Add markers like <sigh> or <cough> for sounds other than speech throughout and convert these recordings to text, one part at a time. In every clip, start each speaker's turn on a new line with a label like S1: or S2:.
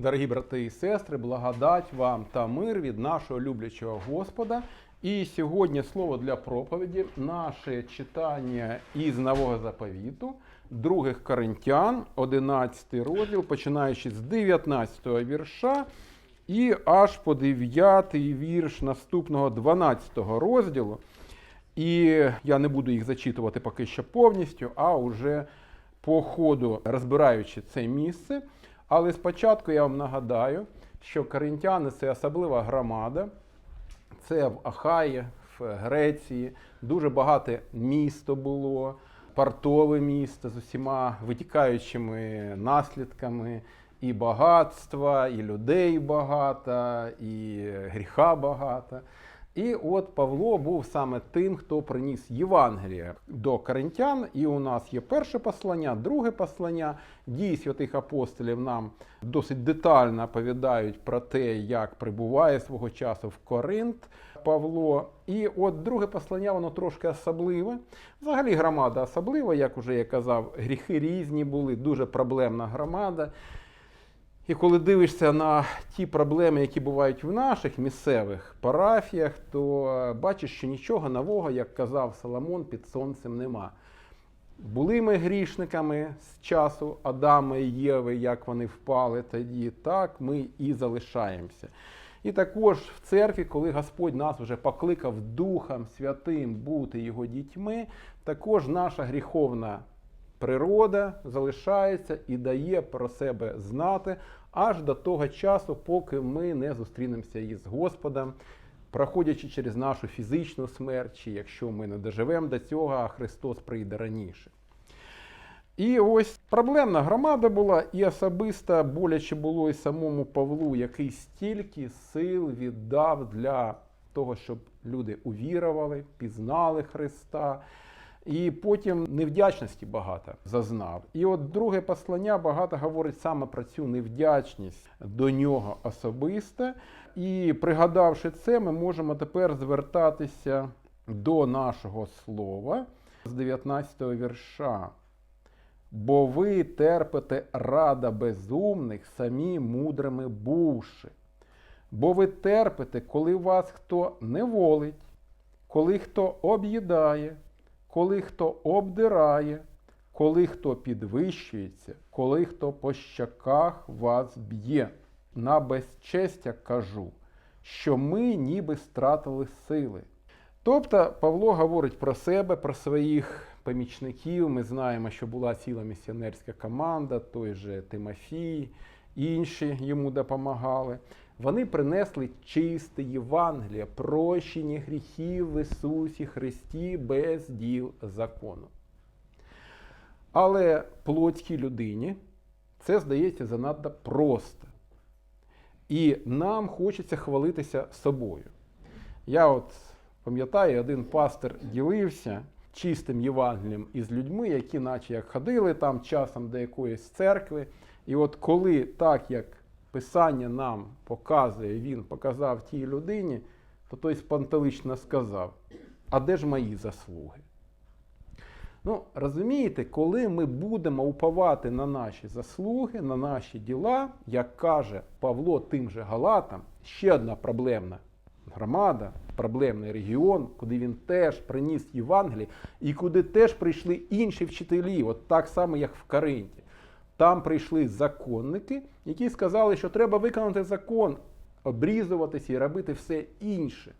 S1: Дорогі брати і сестри, благодать вам та мир від нашого люблячого Господа. І сьогодні слово для проповіді, наше читання із Нового заповіту, других Коринтян, 11 розділ, починаючи з 19 вірша і аж по 9 вірш наступного 12 розділу. І я не буду їх зачитувати поки що повністю, а вже по ходу розбираючи це місце. Але спочатку я вам нагадаю, що коринтяни це особлива громада. Це в Ахаї, в Греції. Дуже багато місто було, портове місто з усіма витікаючими наслідками. І багатства, і людей багато, і гріха багато. І от Павло був саме тим, хто приніс Євангеліє до коринтян. І у нас є перше послання, друге послання. Дії святих апостолів нам досить детально оповідають про те, як прибуває свого часу в Коринт Павло. І от друге послання, воно трошки особливе. Взагалі громада особлива, як уже я казав, гріхи різні були, дуже проблемна громада. І коли дивишся на ті проблеми, які бувають в наших місцевих парафіях, то е, бачиш, що нічого нового, як казав Соломон, під сонцем нема. Були ми грішниками з часу Адама і Єви, як вони впали тоді, так ми і залишаємося. І також в церкві, коли Господь нас вже покликав Духом Святим бути його дітьми, також наша гріховна природа залишається і дає про себе знати аж до того часу, поки ми не зустрінемося із Господом, проходячи через нашу фізичну смерть, чи якщо ми не доживемо до цього, а Христос прийде раніше. І ось проблемна громада була, і особисто боляче було і самому Павлу, який стільки сил віддав для того, щоб люди увірували, пізнали Христа. І потім невдячності багато зазнав. І от друге послання багато говорить саме про цю невдячність до нього особисто. І пригадавши це, ми можемо тепер звертатися до нашого слова з 19 вірша. Бо ви терпите рада безумних, самі мудрими бувши. Бо ви терпите, коли вас хто неволить, коли хто об'їдає, коли хто обдирає, коли хто підвищується, коли хто по щаках вас б'є. На безчестя кажу, що ми ніби стратили сили. Тобто Павло говорить про себе, про своїх помічників. Ми знаємо, що була ціла місіонерська команда, той же Тимофій, інші йому допомагали. Вони принесли чисте Євангеліє, прощення гріхів в Ісусі Христі без діл закону. Але плотській людині це здається занадто просто. І нам хочеться хвалитися собою. Я от пам'ятаю, один пастор ділився чистим Євангелієм із людьми, які, наче як ходили там часом до якоїсь церкви. І от коли так, як Писання нам показує, він показав тій людині, то той спантелично сказав: а де ж мої заслуги? Ну, розумієте, коли ми будемо уповати на наші заслуги, на наші діла, як каже Павло тим же Галатам, ще одна проблемна громада, проблемний регіон, куди він теж приніс Євангеліє, і куди теж прийшли інші вчителі, от так само, як в Каринті. Там прийшли законники, які сказали, що треба виконати закон, обрізуватися і робити все інше.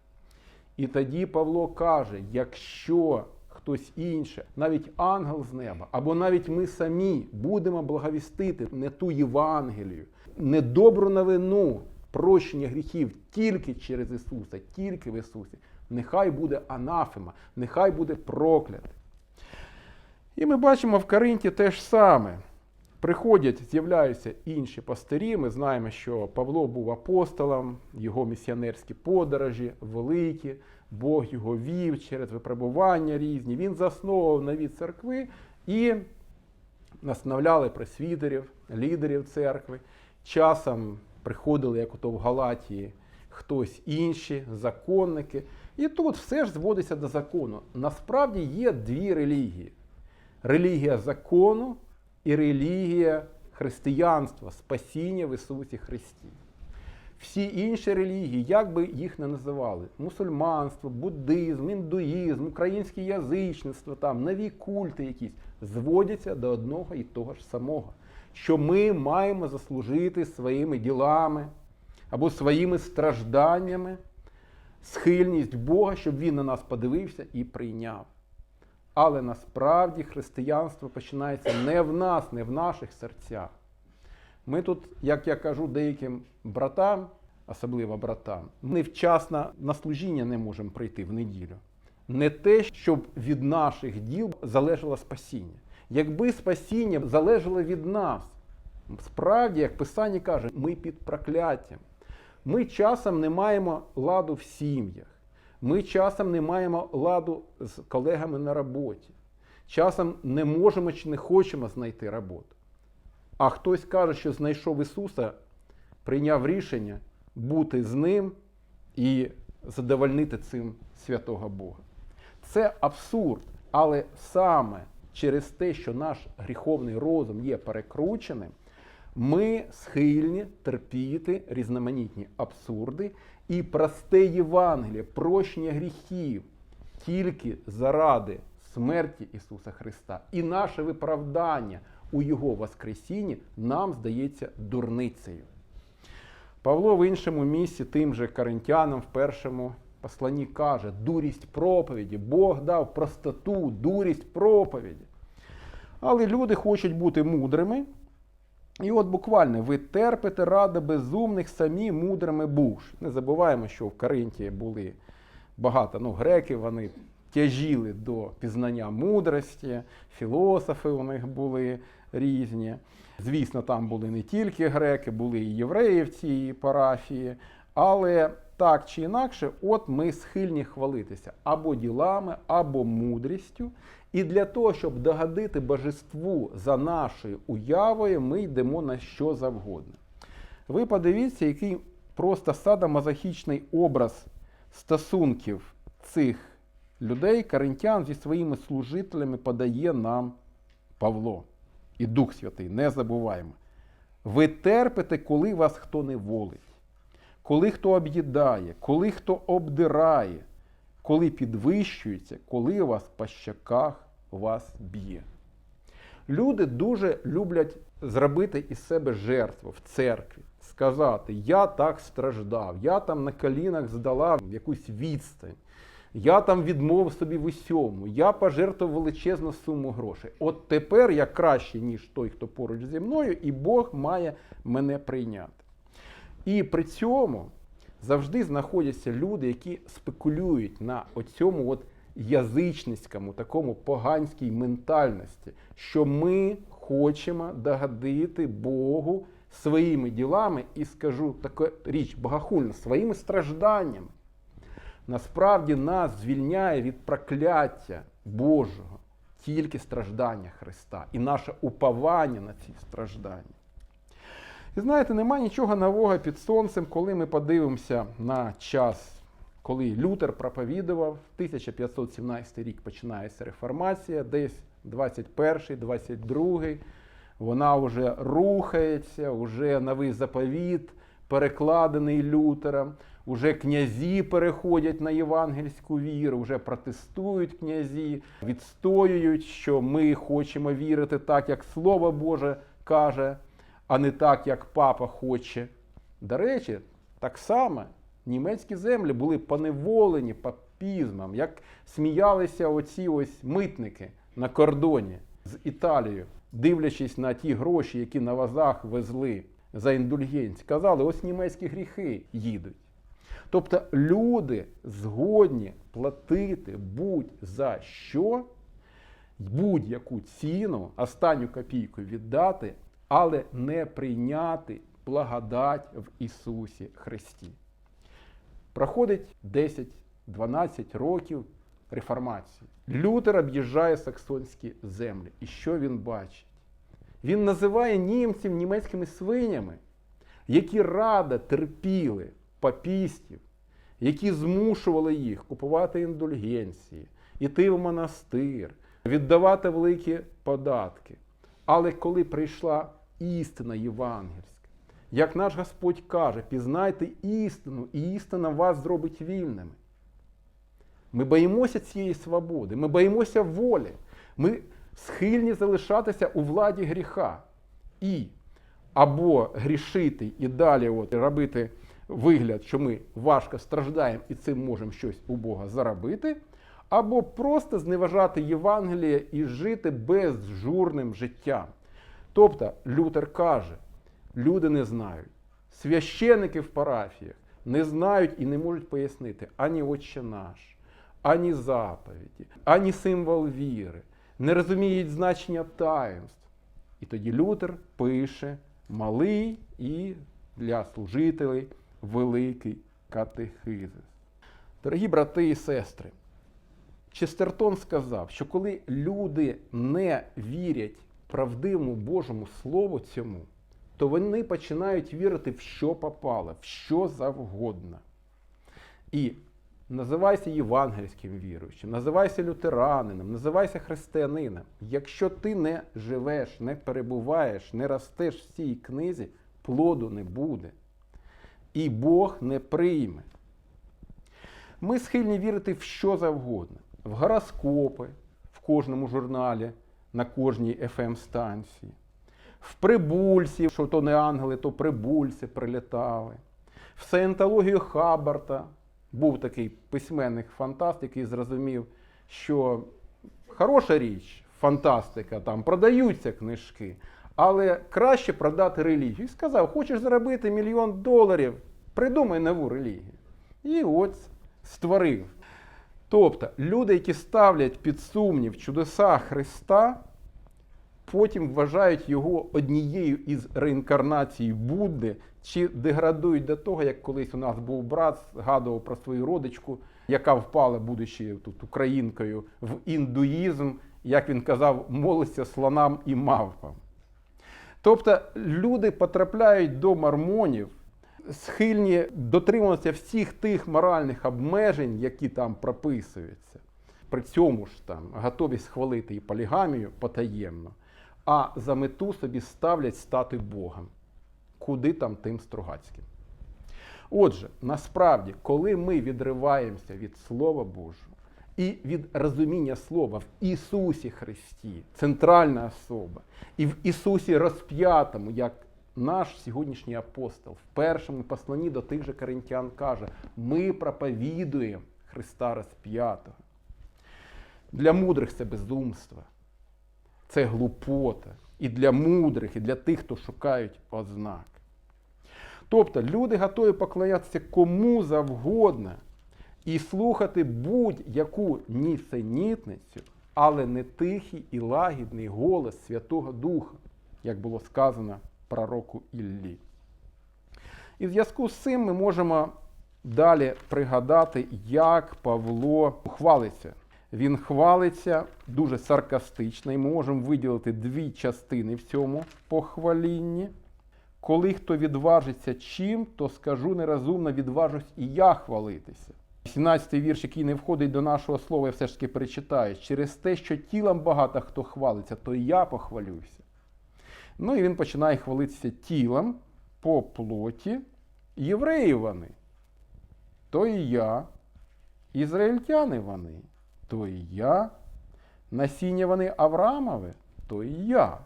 S1: І тоді Павло каже: якщо хтось інше, навіть ангел з неба, або навіть ми самі будемо благовістити не ту Євангелію, не добру новину прощення гріхів тільки через Ісуса, тільки в Ісусі, нехай буде анафема, нехай буде проклятий. І ми бачимо в Каринті те ж саме. Приходять, з'являються інші пастирі. Ми знаємо, що Павло був апостолом, його місіонерські подорожі великі, Бог його вів через випробування різні. Він засновував нові церкви і настановляли пресвітерів, лідерів церкви. Часом приходили, як ото в Галатії, хтось інші, законники. І тут все ж зводиться до закону. Насправді є дві релігії: релігія закону і релігія християнство, спасіння в Ісусі Христі. Всі інші релігії, як би їх не називали, мусульманство, буддизм, індуїзм, українське язичництво, там, нові культи якісь, зводяться до одного і того ж самого, що ми маємо заслужити своїми ділами або своїми стражданнями схильність Бога, щоб Він на нас подивився і прийняв. Але насправді християнство починається не в нас, не в наших серцях. Ми тут, як я кажу деяким братам, особливо братам, невчасно на служіння не можемо прийти в неділю. Не те, щоб від наших діл залежало спасіння. Якби спасіння залежало від нас, справді, як Писання каже, ми під прокляттям. Ми часом не маємо ладу в сім'ях. Ми часом не маємо ладу з колегами на роботі. Часом не можемо чи не хочемо знайти роботу. А хтось каже, що знайшов Ісуса, прийняв рішення бути з Ним і задовольнити цим святого Бога. Це абсурд, але саме через те, що наш гріховний розум є перекрученим, ми схильні терпіти різноманітні абсурди і просте Євангеліє, прощення гріхів тільки заради смерті Ісуса Христа і наше виправдання у Його Воскресінні нам здається дурницею. Павло в іншому місці тим же коринтянам в першому посланні каже: дурість проповіді, Бог дав простоту, дурість проповіді. Але люди хочуть бути мудрими. І от буквально ви терпите ради безумних, самі мудрими буш. Не забуваємо, що в Каринті були багато ну, греків, вони тяжіли до пізнання мудрості, філософи у них були різні. Звісно, там були не тільки греки, були і євреї в цій парафії. Але так чи інакше, от ми схильні хвалитися або ділами, або мудрістю. І для того, щоб догодити божеству за нашою уявою, ми йдемо на що завгодно. Ви подивіться, який просто садомазохічний образ стосунків цих людей, коринтян зі своїми служителями подає нам Павло і Дух Святий. Не забуваємо. Ви терпите, коли вас хто не волить, коли хто об'їдає, коли хто обдирає, коли підвищується, коли вас по щаках вас б'є. Люди дуже люблять зробити із себе жертву в церкві, сказати: Я так страждав, я там на колінах здала якусь відстань, я там відмовив собі в усьому, я пожертвував величезну суму грошей. От тепер я краще, ніж той, хто поруч зі мною, і Бог має мене прийняти. І при цьому завжди знаходяться люди, які спекулюють на оцьому от язичницькому, такому поганській ментальності, що ми хочемо догодити Богу своїми ділами, і скажу таку річ богохульна, своїми стражданнями. Насправді нас звільняє від прокляття Божого тільки страждання Христа і наше уповання на ці страждання. І знаєте, нема нічого нового під сонцем, коли ми подивимося на час, коли Лютер проповідував, 1517 рік починається реформація, десь 21, 22, вона вже рухається, вже новий заповіт, перекладений Лютером, уже князі переходять на євангельську віру, вже протестують князі, відстоюють, що ми хочемо вірити так, як Слово Боже каже а не так, як папа хоче. До речі, так само німецькі землі були поневолені папізмом, як сміялися оці ось митники на кордоні з Італією, дивлячись на ті гроші, які на вазах везли за індульгенцію. Казали, ось німецькі гріхи їдуть. Тобто люди згодні платити будь-за що, будь-яку ціну, останню копійку віддати але не прийняти благодать в Ісусі Христі. Проходить 10-12 років реформації. Лютер об'їжджає саксонські землі. І що він бачить? Він називає німців німецькими свинями, які радо терпіли папістів, які змушували їх купувати індульгенції, іти в монастир, віддавати великі податки. Але коли прийшла істина євангельська. Як наш Господь каже, пізнайте істину, і істина вас зробить вільними. Ми боїмося цієї свободи, ми боїмося волі, ми схильні залишатися у владі гріха. І або грішити і далі от, робити вигляд, що ми важко страждаємо і цим можемо щось у Бога заробити, або просто зневажати Євангеліє і жити безжурним життям. Тобто Лютер каже, люди не знають, священики в парафіях не знають і не можуть пояснити ані Отче наш, ані заповіді, ані символ віри, не розуміють значення таїнств. І тоді Лютер пише малий і для служителей великий катехизис. Дорогі брати і сестри, Честертон сказав, що коли люди не вірять правдивому Божому Слову цьому, то вони починають вірити в що попало, в що завгодно. І називайся євангельським віруючим, називайся лютеранином, називайся християнином. Якщо ти не живеш, не перебуваєш, не ростеш в цій книзі, плоду не буде. І Бог не прийме. Ми схильні вірити в що завгодно, в гороскопи в кожному журналі, на кожній fm станції в прибульців, що то не ангели, то прибульці прилітали, в саєнтологію Хаббарта. Був такий письменник фантаст, який зрозумів, що хороша річ, фантастика, там продаються книжки, але краще продати релігію. І сказав, хочеш заробити мільйон доларів, придумай нову релігію. І от створив. Тобто люди, які ставлять під сумнів чудеса Христа, потім вважають його однією із реінкарнацій Будди, чи деградують до того, як колись у нас був брат, згадував про свою родичку, яка впала, будучи тут українкою, в індуїзм, як він казав, молиться слонам і мавпам. Тобто люди потрапляють до мормонів, схильні дотримуватися всіх тих моральних обмежень, які там прописуються. При цьому ж там готові схвалити і полігамію потаємно, а за мету собі ставлять стати Богом. Куди там тим Стругацьким? Отже, насправді, коли ми відриваємося від Слова Божого і від розуміння Слова в Ісусі Христі, центральна особа, і в Ісусі розп'ятому, як наш сьогоднішній апостол в першому посланні до тих же коринтян каже: ми проповідуємо Христа розп'ятого. Для мудрих це безумство, це глупота. І для мудрих, і для тих, хто шукають ознак. Тобто люди готові поклонятися кому завгодно і слухати будь-яку нісенітницю, але не тихий і лагідний голос Святого Духа, як було сказано пророку Іллі. І в зв'язку з цим ми можемо далі пригадати, як Павло хвалиться. Він хвалиться дуже саркастично, і ми можемо виділити дві частини в цьому похвалінні. Коли хто відважиться чим, то скажу нерозумно, відважусь і я хвалитися. 17-й вірш, який не входить до нашого слова, я все ж таки перечитаю. Через те, що тілом багато хто хвалиться, то і я похвалюся. Ну і він починає хвалитися тілом по плоті. Євреї вони, то і я, ізраїльтяни вони то і я. Насіння вони Авраамове, то і я.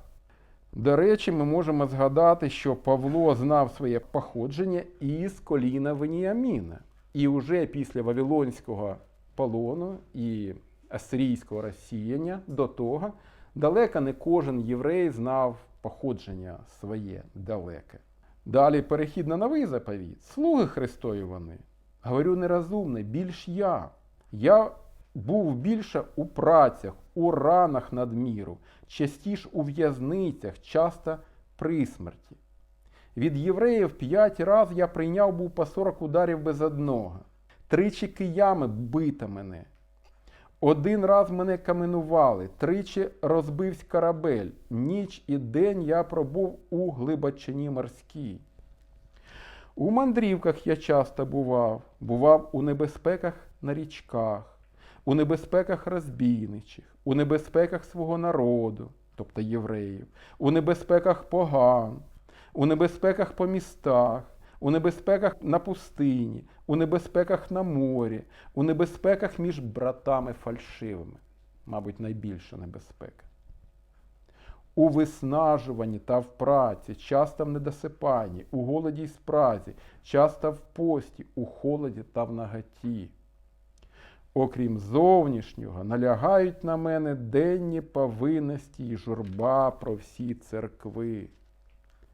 S1: До речі, ми можемо згадати, що Павло знав своє походження із коліна Веніаміна. І вже після Вавилонського полону і асирійського розсіяння до того далеко не кожен єврей знав походження своє далеке. Далі перехід на новий заповіт. Слуги Христові вони. Говорю нерозумне, більш я. Я був більше у працях, у ранах надміру, частіш у в'язницях, часто при смерті. Від євреїв п'ять раз я прийняв був по сорок ударів без одного. Тричі киями бита мене. Один раз мене каменували, тричі розбився корабель. Ніч і день я пробув у глибочині морській. У мандрівках я часто бував, бував у небезпеках на річках у небезпеках розбійничих, у небезпеках свого народу, тобто євреїв, у небезпеках поган, у небезпеках по містах, у небезпеках на пустині, у небезпеках на морі, у небезпеках між братами фальшивими, мабуть, найбільша небезпека. У виснажуванні та в праці, часто в недосипанні, у голоді й спразі, часто в пості, у холоді та в наготі. Окрім зовнішнього, налягають на мене денні повинності й журба про всі церкви.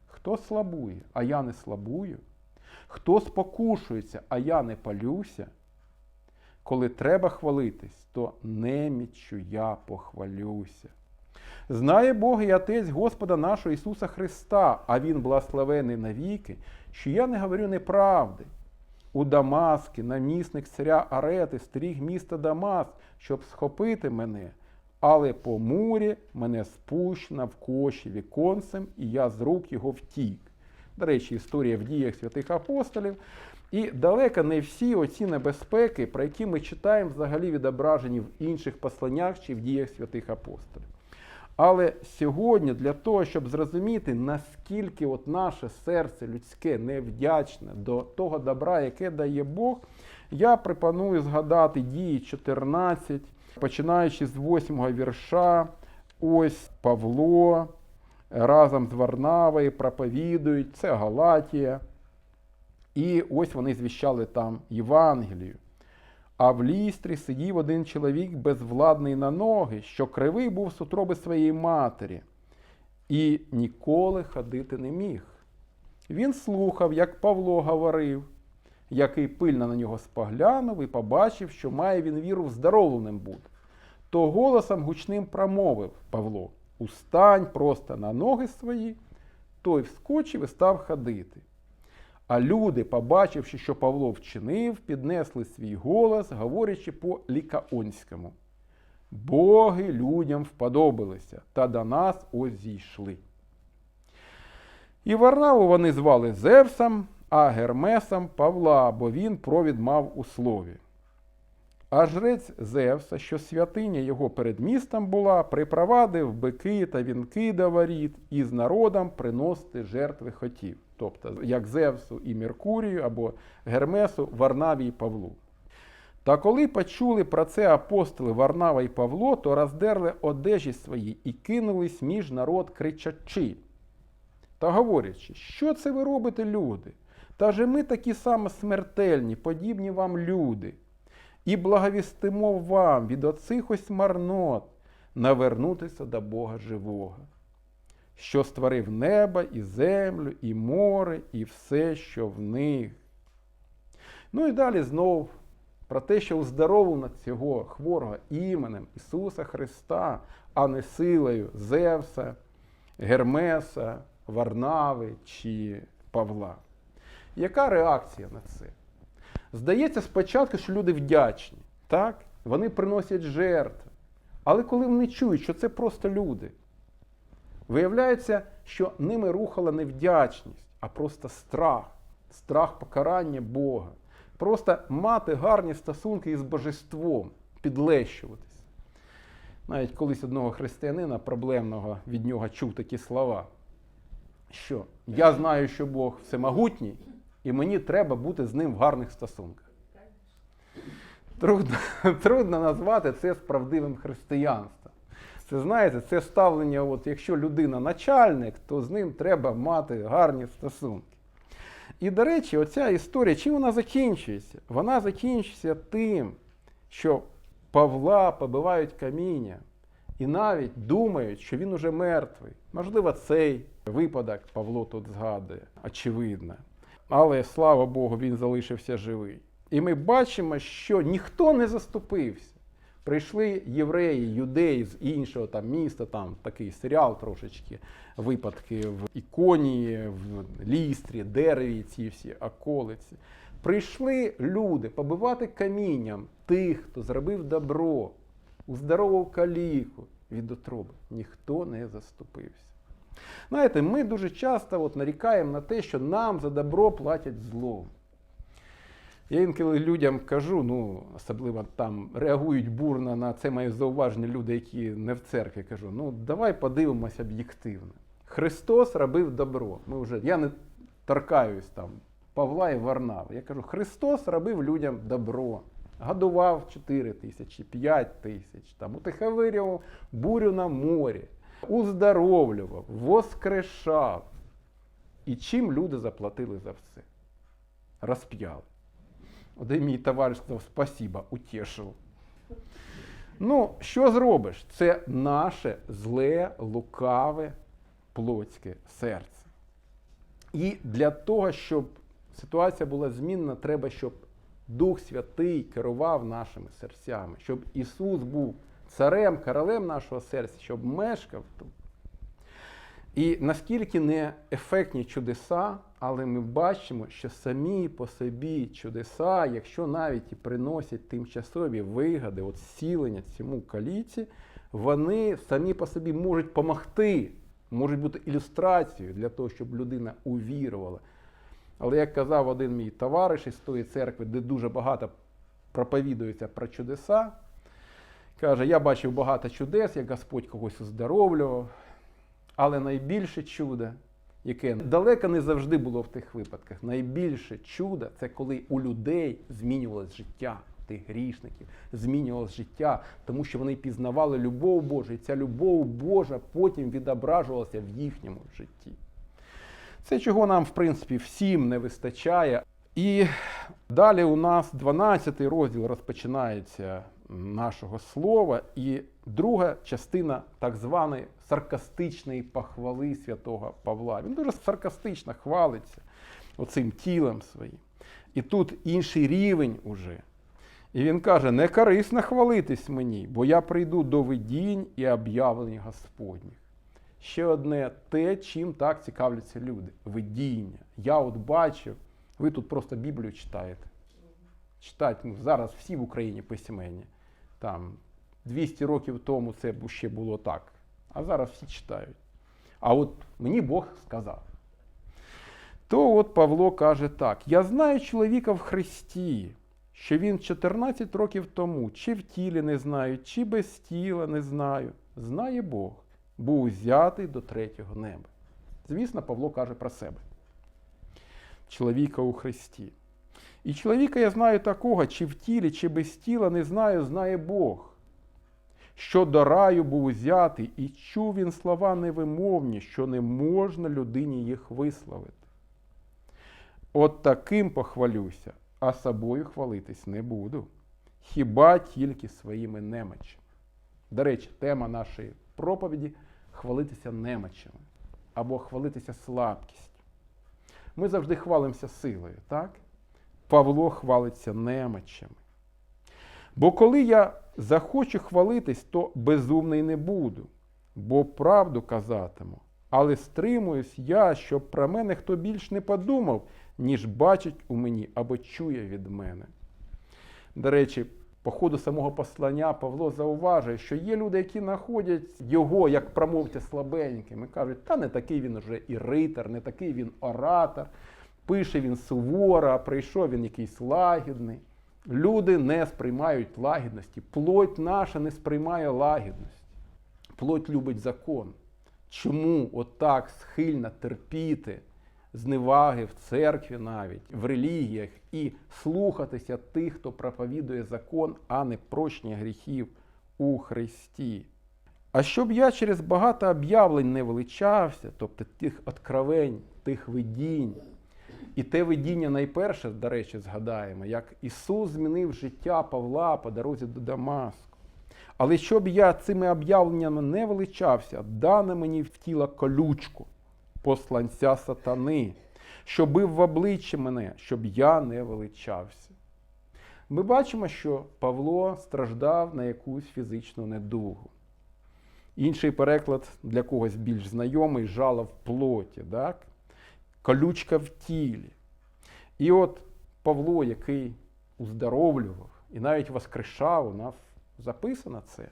S1: Хто слабує, а я не слабую? Хто спокушується, а я не палюся? Коли треба хвалитись, то неміччю я похвалюся. Знає Бог і Отець Господа нашого Ісуса Христа, а Він благословений навіки, що я не говорю неправди. У Дамаски намісник царя Арети стріг міста Дамаск, щоб схопити мене, але по мурі мене спущено в коші віконцем, і я з рук його втік. До речі, історія в діях святих апостолів. І далеко не всі оці небезпеки, про які ми читаємо, взагалі відображені в інших посланнях чи в діях святих апостолів. Але сьогодні для того, щоб зрозуміти, наскільки от наше серце людське невдячне до того добра, яке дає Бог, я пропоную згадати дії 14, починаючи з 8 вірша, ось Павло разом з Варнавою проповідують, це Галатія. І ось вони звіщали там Євангелію. А в лістрі сидів один чоловік безвладний на ноги, що кривий був з утроби своєї матері, і ніколи ходити не міг. Він слухав, як Павло говорив, який пильно на нього споглянув і побачив, що має він віру здоровленим бути. То голосом гучним промовив Павло: Устань просто на ноги свої, той вскочив і став ходити. А люди, побачивши, що Павло вчинив, піднесли свій голос, говорячи по лікаонському. Боги людям вподобалися, та до нас ось зійшли. І Варнаву вони звали Зевсом, а Гермесом Павла, бо він провід мав у слові. А жрець Зевса, що святиня його перед містом була, припровадив бики та вінки до воріт і з народом приносити жертви хотів тобто як Зевсу і Меркурію або Гермесу, Варнаві і Павлу. Та коли почули про це апостоли Варнава і Павло, то роздерли одежі свої і кинулись між народ кричачи та говорячи, що це ви робите, люди? Та же ми такі само смертельні, подібні вам люди, і благовістимо вам від оцих ось марнот навернутися до Бога живого що створив небо і землю, і море, і все, що в них. Ну і далі знову про те, що уздоровлено цього хворого іменем Ісуса Христа, а не силою Зевса, Гермеса, Варнави чи Павла. Яка реакція на це? Здається, спочатку, що люди вдячні, так? вони приносять жертви. Але коли вони чують, що це просто люди, Виявляється, що ними рухала не вдячність, а просто страх, страх покарання Бога. Просто мати гарні стосунки із божеством, підлещуватись. Навіть колись одного християнина проблемного від нього чув такі слова, що я знаю, що Бог всемогутній, і мені треба бути з ним в гарних стосунках. Трудно, <laughs> трудно назвати це справдивим християнством. Це знаєте, це ставлення, от якщо людина начальник, то з ним треба мати гарні стосунки. І, до речі, оця історія, чим вона закінчується? Вона закінчується тим, що Павла побивають каміння і навіть думають, що він уже мертвий. Можливо, цей випадок Павло тут згадує, очевидно. Але слава Богу, він залишився живий. І ми бачимо, що ніхто не заступився. Прийшли євреї, юдеї з іншого там міста, там такий серіал трошечки, випадки в Іконії, в Лістрі, Дереві, ці всі околиці. Прийшли люди побивати камінням тих, хто зробив добро, уздоровив каліку від отроби. Ніхто не заступився. Знаєте, ми дуже часто от нарікаємо на те, що нам за добро платять злом. Я інколи людям кажу, ну особливо там реагують бурно на це моє зауваження люди, які не в церкві. Кажу, ну давай подивимось об'єктивно. Христос робив добро. Ми вже, я не торкаюсь там Павла і Варнави. Я кажу, Христос робив людям добро. Годував 4 тисячі, 5 тисяч, там, утиховирював бурю на морі, уздоровлював, воскрешав. І чим люди заплатили за все? Розп'яли. Один мій товариш сказав, спасіба, утішив. Ну, що зробиш? Це наше зле, лукаве, плотське серце. І для того, щоб ситуація була змінна, треба, щоб Дух Святий керував нашими серцями, щоб Ісус був царем, королем нашого серця, щоб мешкав тут. І наскільки не ефектні чудеса, але ми бачимо, що самі по собі чудеса, якщо навіть і приносять тимчасові вигоди, от зцілення цьому каліці, вони самі по собі можуть допомогти, можуть бути ілюстрацією для того, щоб людина увірувала. Але як казав один мій товариш із тої церкви, де дуже багато проповідується про чудеса, каже: я бачив багато чудес, як Господь когось оздоровлював. Але найбільше чудо, яке далеко не завжди було в тих випадках, найбільше чудо це коли у людей змінювалось життя тих грішників, змінювалось життя, тому що вони пізнавали любов Божу, і ця любов Божа потім відображувалася в їхньому житті. Це чого нам, в принципі, всім не вистачає. І далі у нас 12 розділ розпочинається нашого слова, і друга частина так званої саркастичної похвали святого Павла. Він дуже саркастично хвалиться оцим тілом своїм. І тут інший рівень уже. І він каже: не корисно хвалитись мені, бо я прийду до видінь і об'явлень Господніх. Ще одне те, чим так цікавляться люди. Видіння. Я от бачив, ви тут просто Біблію читаєте. Читать, ну, зараз всі в Україні письменні. Там 200 років тому це ще було так. А зараз всі читають. А от мені Бог сказав. То от Павло каже так: я знаю чоловіка в Христі, що він 14 років тому, чи в тілі не знаю, чи без тіла не знаю. Знає Бог, був взятий до третього неба. Звісно, Павло каже про себе. Чоловіка у Христі. І чоловіка я знаю такого, чи в тілі, чи без тіла не знаю, знає Бог. Що до раю був узятий, і чув він слова невимовні, що не можна людині їх висловити. От таким похвалюся, а собою хвалитись не буду. Хіба тільки своїми немочами. До речі, тема нашої проповіді хвалитися немочами або хвалитися слабкістю. Ми завжди хвалимося силою, так? Павло хвалиться немочами. Бо коли я захочу хвалитись, то безумний не буду, бо правду казатиму. Але стримуюсь я, щоб про мене хто більш не подумав, ніж бачить у мені або чує від мене. До речі, по ходу самого послання Павло зауважує, що є люди, які знаходять його як промовця слабеньким і кажуть, та не такий він вже і ритар, не такий він оратор, пише він суворо, а прийшов він якийсь лагідний. Люди не сприймають лагідності. Плоть наша не сприймає лагідності. Плоть любить закон. Чому отак схильна терпіти зневаги в церкві навіть, в релігіях і слухатися тих, хто проповідує закон, а не прощення гріхів у Христі? А щоб я через багато об'явлень не величався, тобто тих откровень, тих видінь, і те видіння найперше, до речі, згадаємо, як Ісус змінив життя Павла по дорозі до Дамаску. Але щоб я цими об'явленнями не величався, дане мені в тіло колючку, посланця сатани, що бив в обличчя мене, щоб я не величався. Ми бачимо, що Павло страждав на якусь фізичну недугу. Інший переклад для когось більш знайомий жало в плоті. так? Колючка в тілі. І от Павло, який уздоровлював і навіть воскрешав, у нас записано це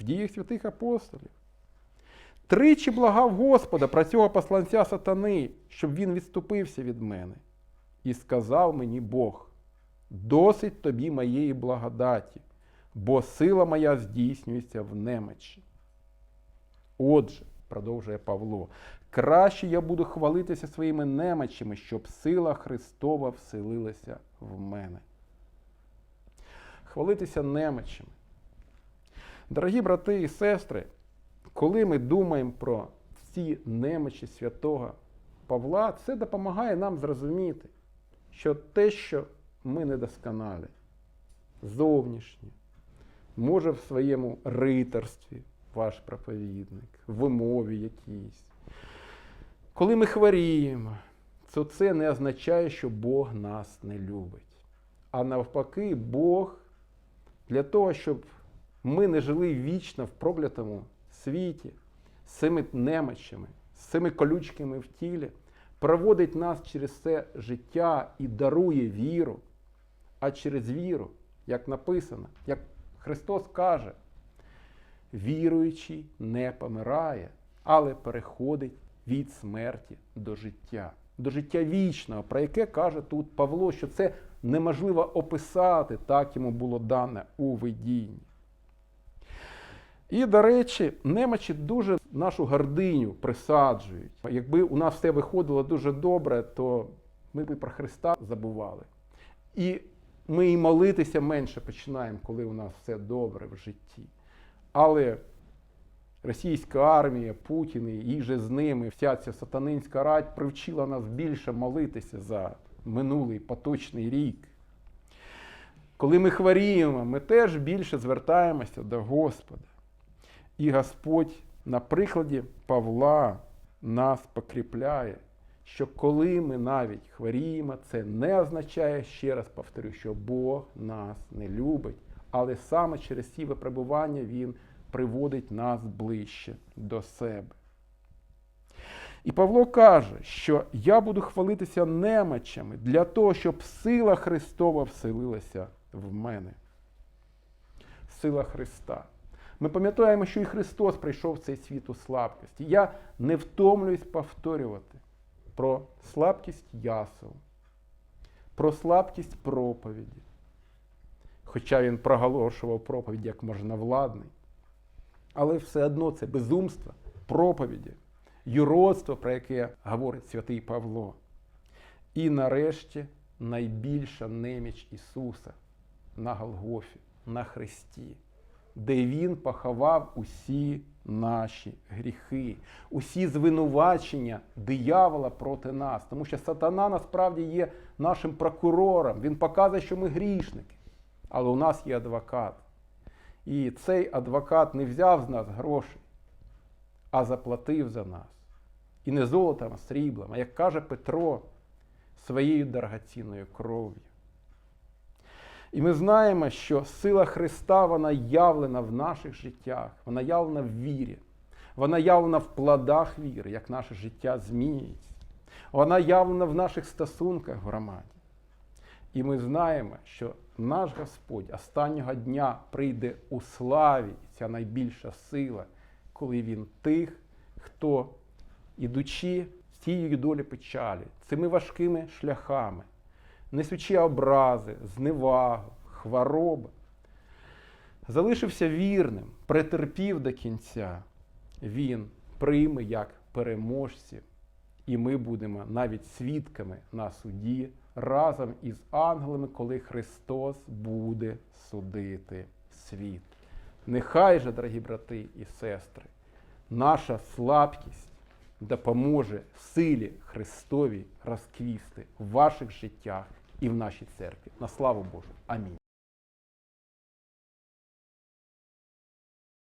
S1: в діях святих апостолів. Тричі благав Господа про цього посланця сатани, щоб він відступився від мене. І сказав мені Бог: досить тобі моєї благодаті, бо сила моя здійснюється в немочі. Отже, продовжує Павло, краще я буду хвалитися своїми немочами, щоб сила Христова вселилася в мене. Хвалитися немочами. Дорогі брати і сестри, коли ми думаємо про ці немочі святого Павла, це допомагає нам зрозуміти, що те, що ми недосконалі, зовнішнє, може в своєму ритерстві ваш проповідник, в мові якійсь. Коли ми хворіємо, то це не означає, що Бог нас не любить. А навпаки, Бог для того, щоб ми не жили вічно в проклятому світі з цими немочами, з цими колючками в тілі, проводить нас через це життя і дарує віру. А через віру, як написано, як Христос каже, віруючий не помирає, але переходить від смерті до життя, до життя вічного, про яке каже тут Павло, що це неможливо описати, так йому було дане у видінні. І, до речі, немочі дуже нашу гординю присаджують. Якби у нас все виходило дуже добре, то ми б про Христа забували. І ми і молитися менше починаємо, коли у нас все добре в житті. Але російська армія, Путін і же з ними, вся ця сатанинська радь привчила нас більше молитися за минулий поточний рік. Коли ми хворіємо, ми теж більше звертаємося до Господа. І Господь на прикладі Павла нас покріпляє, що коли ми навіть хворіємо, це не означає, ще раз повторю, що Бог нас не любить, але саме через ці випробування Він приводить нас ближче до себе. І Павло каже, що я буду хвалитися немочами для того, щоб сила Христова вселилася в мене. Сила Христа. Ми пам'ятаємо, що і Христос прийшов в цей світ у слабкості. Я не втомлююсь повторювати про слабкість ясел, про слабкість проповіді. Хоча він проголошував проповідь як можновладний. Але все одно це безумство проповіді, юродство, про яке говорить святий Павло. І нарешті найбільша неміч Ісуса на Голгофі, на Христі, де Він поховав усі наші гріхи, усі звинувачення диявола проти нас. Тому що сатана насправді є нашим прокурором. Він показує, що ми грішники. Але у нас є адвокат. І цей адвокат не взяв з нас грошей, а заплатив за нас. І не золотом, а сріблом, а як каже Петро, своєю дорогоцінною кров'ю. І ми знаємо, що сила Христа вона явлена в наших життях, вона явлена в вірі, вона явлена в плодах віри, як наше життя змінюється. Вона явлена в наших стосунках в громаді. І ми знаємо, що наш Господь останнього дня прийде у славі, ця найбільша сила, коли Він тих, хто, ідучи з тієї долі печалі, цими важкими шляхами, несучи образи, зневагу, хвороби, залишився вірним, претерпів до кінця, Він прийме як переможців, і ми будемо навіть свідками на суді разом із ангелами, коли Христос буде судити світ. Нехай же, дорогі брати і сестри, наша слабкість допоможе силі Христові розквісти в ваших життях і в нашій церкві. На славу Божу. Амінь.